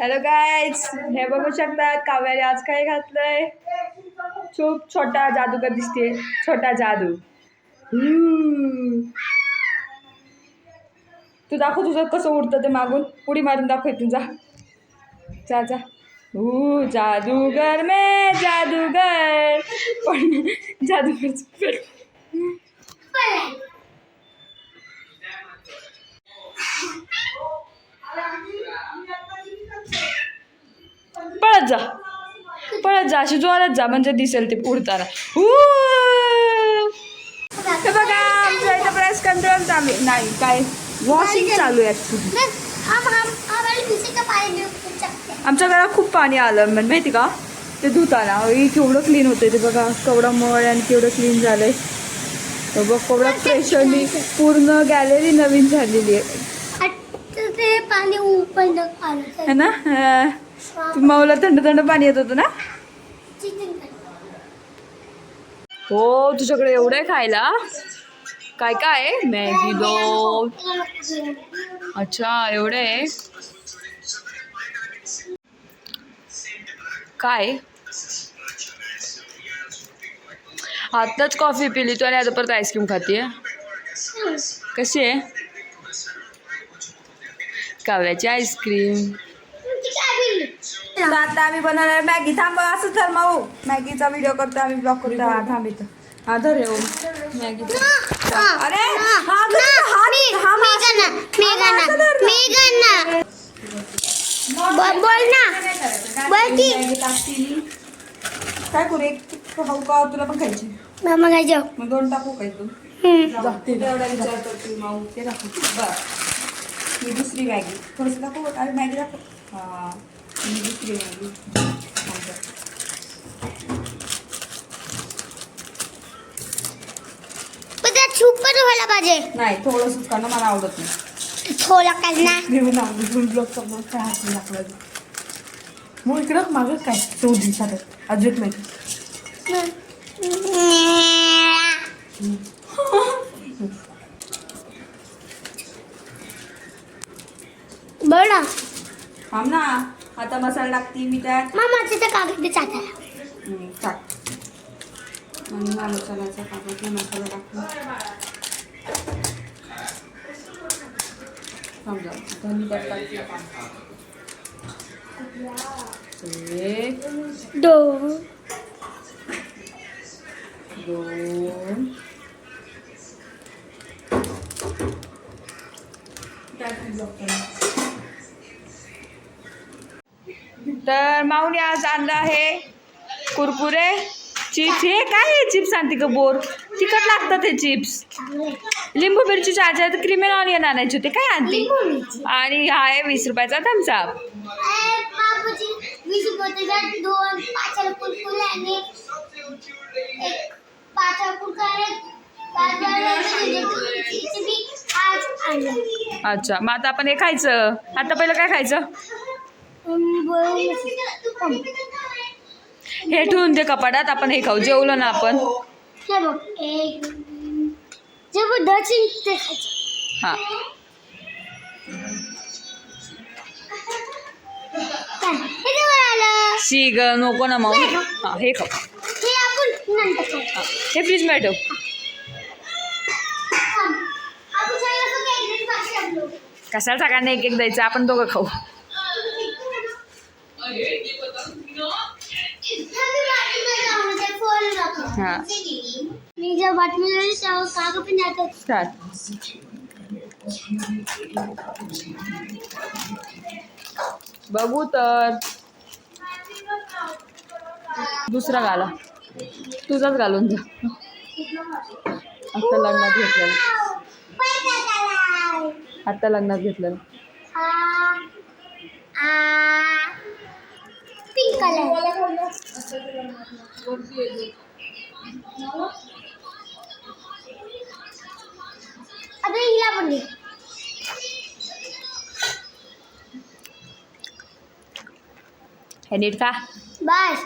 Hello guys हे बघू शकतात काव्याने आज काय घातलंय? खूप छोटा जादूगर दिसते? छोटा जादू. तू दाखव तुझं कसं उडतं ते मागून. उडी मारून दाखव तुझा जा. जा ऊ जादूगर मे जादूगर. पण जादूगर पळत जा. पळत जा अशी जोरात जा म्हणजे दिसेल ते उडताना! हे बघा आमच्या इथं प्रेस कंट्रोल चालू आहे. नाही काय वॉशिंग चालू आहे हैं आमच्या घरात खूप पाणी आलं म्हणजे माहिती का? ते धुताना. केवढं क्लीन होतंय ते बघा. केवढं मळ आणि केवढं क्लीन झालंय. तर बघ केवढं फ्रेशरली पूर्ण गॅलरी नवीन झालेली आहे. पाणी ना माऊला थंड थंड पाणी येत होतं ना? हो तुझ्याकडे एवढं आहे खायला? काय काय आहे? मॅगी दो अच्छा एवढे आहे? काय? आत्ताच कॉफी पिली तू आणि आता परत आईस्क्रीम खाते कशी आहे? काव्याची आईस्क्रीम तर आता आम्ही बनवणार मॅगी. थांब असं तर माऊ. मॅगीचा व्हिडिओ करतो आम्ही ब्लॉग करतो हा थांब इथं. हा धर येऊ मॅगी. अरे. बोल ना बोल की मॅगी मी. काय करू एक खाऊ का तुला पण खायची. मामा काय जाऊ. मग दोन टाकू काय तू? हम्म. जा, तेवढा विचार करते माऊ ते दाखव. बर. ही दुसरी मॅगी. थोडंसं दाखव अरे मॅगी दाखव. हा. दुसरी सुपर व्हायला पाहिजे. नाही थोडंसंच कारण मला आवडत नाही. थोडा आवडून ब्लॉग समोर काय दाखवायचं मग इकडं मागं काय दिवसात अजून नाही थांब ना. आता मसाला टाकते मी त्यात मामा तिथे कागद चाटा हम्म, टाक आणि हा मसाल्याचा टाकायचा मसाला टाकतो थांब जा आता मी त्यात टाकते एक दोन दोन तर माऊने आज आणलं आहे कुरकुरे. चिप्स हे काय आहे चिप्स आणते का बोर? तिखट लागतात हे चिप्स लिंबू मिरची चार्ज आहे तर क्रिमिनल ऑनियन आणायचे होते. काय आणते? आणि हा आहे वीस रुपयाचा थम्सअप आणलं. अच्छा मग आता आपण हे खायचं. आता पहिलं काय खायचं? हे ठेवून दे कपाटात आपण हे खाऊ. जेवलो ना आपण. हे बघ एक. जे बघ दचिन ते खायचं. हां. काय? हे जवळ आलं शी ग नको ना मग हां हे खाऊ. हे ठेव. पाठी टाकलो. कशाला सगळ्यांना एक एक द्यायचं? आपण दोघं खाऊ. हां. मी जेव्हा बातमी तेव्हा पण जातात बघू तर. दुसरा घाला तुझाच घालून जा. आता लग्नात घेतलेला. आता लग्नात घेतलेलं. पिंक कलर आता हिला पण घे हे नीट का बस